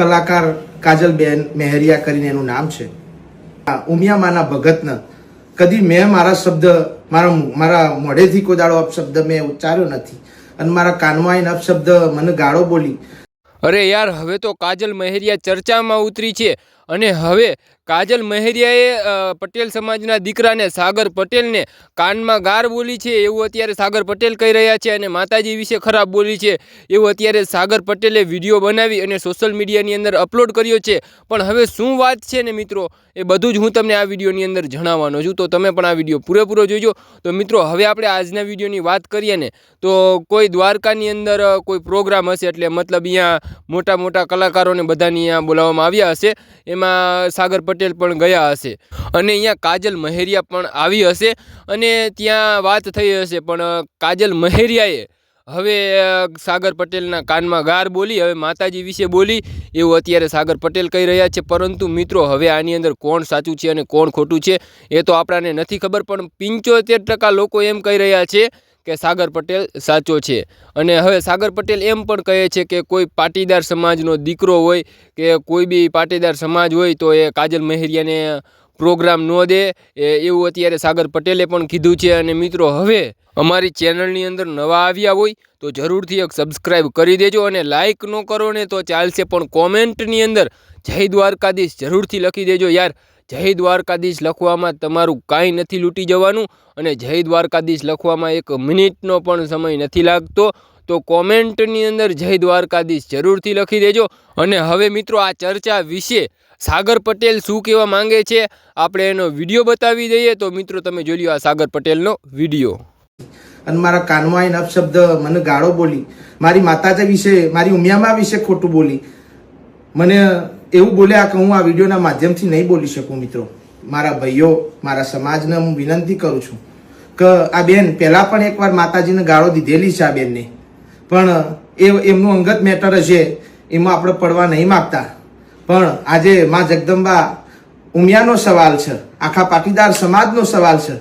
કલાકાર કાજલબેન મહેરિયા કરીને એનું નામ છે. આ ઉમિયામાના ભગતન કદી મેં મારા શબ્દ, મારા મારા મોઢેથી કોઈ દાડો અપશબ્દ મેં ઉચ્ચાર્યો નથી અને મારા કાનમાં આવીને અપશબ્દ મને ગાળો બોલી. અરે યાર, હવે તો કાજલ મહેરિયા ચર્ચામાં ઉતરી છે. અને હવે કાજલ મહેરિયાએ પટેલ સમાજના દીકરાને સાગર પટેલને કાનમાં ગાર બોલી છે એવું અત્યારે સાગર પટેલ કહી રહ્યા છે અને માતાજી વિશે ખરાબ બોલી છે એવું અત્યારે સાગર પટેલે વીડિયો બનાવી અને સોશિયલ મીડિયાની અંદર અપલોડ કર્યો છે. પણ હવે શું વાત છે ને મિત્રો? એ બધું જ હું તમને આ વિડીયોની અંદર જણાવવાનો છું. તો તમે પણ આ વીડિયો પૂરેપૂરો જોજો. તો મિત્રો, હવે આપણે આજના વિડીયોની વાત કરીએ ને, તો કોઈ દ્વારકાની અંદર કોઈ પ્રોગ્રામ હશે એટલે મતલબ અહીંયા મોટા મોટા કલાકારોને બધાની અહીંયા બોલાવવામાં આવ્યા હશે. એમાં સાગર પટેલ પણ ગયા હશે. અને અહીંયા કાજલ મહેરિયા પણ આવી હશે. અને ત્યાં વાત થઈ હશે, પણ કાજલ મહેરિયાએ હવે સાગર પટેલના કાનમાં ગાર બોલી, હવે માતાજી વિશે બોલી, એવું અત્યારે સાગર પટેલ કહી રહ્યા છે. પરંતુ મિત્રો, હવે આની અંદર કોણ સાચું છે અને કોણ ખોટું છે, એ તો આપણાને નથી ખબર, પણ પંચોતેર ટકા લોકો એમ કહી રહ્યા છે કે સાગર પટેલ સાચો છે. અને હવે સાગર પટેલ એમ પણ કહે છે કે કોઈ પાટીદાર સમાજનો દીકરો હોય, કે કોઈ બી પાટીદાર સમાજ હોય, તો એ કાજલ મહેરિયાને પ્રોગ્રામ ન દે. એવું અત્યારે સાગર પટેલે પણ કીધું છે અને મિત્રો હવે અમારી ચેનલની અંદર નવા આવ્યા હોય તો જરૂરથી એક સબસ્ક્રાઈબ કરી દેજો અને લાઇક ન કરો ને તો ચાલશે પણ કોમેન્ટની અંદર જય દ્વારકાધીશ જરૂરથી લખી દેજો યાર. જય દ્વારકાધીશ લખવામાં તમારું કાંઈ નથી લૂંટી જવાનું અને જય દ્વારકાધીશ લખવામાં એક મિનિટનો પણ સમય નથી લાગતો. તો કોમેન્ટની અંદર જય દ્વારકાધીશ જરૂરથી લખી દેજો. અને હવે મિત્રો આ ચર્ચા વિશે સાગર પટેલ શું કહેવા માંગે છે? આપણે એનો વીડિયો બતાવી દઈએ. તો મિત્રો, તમે જોઈ લો આ સાગર પટેલનો વીડિયો. અને મારા કાનમાં આવીને અપશબ્દ મને ગાળો બોલી. મારી માતાજી વિશે, મારી ઉમિયામા વિશે ખોટું બોલી. મને એવું બોલ્યા કે હું આ વિડીયોના માધ્યમથી નહીં બોલી શકું, મિત્રો. મારા ભાઈઓ, મારા સમાજને હું વિનંતી કરું છું કે આ બેન પહેલાં પણ એકવાર માતાજીને ગાળો દીધેલી છે આ બેનને. પણ એ, એમનું અંગત મેટર છે. એમાં આપણે પડવા નહીં માગતા. પણ આજે માં જગદંબા ઉમિયાનો સવાલ છે. આખા પાટીદાર સમાજનો સવાલ છે.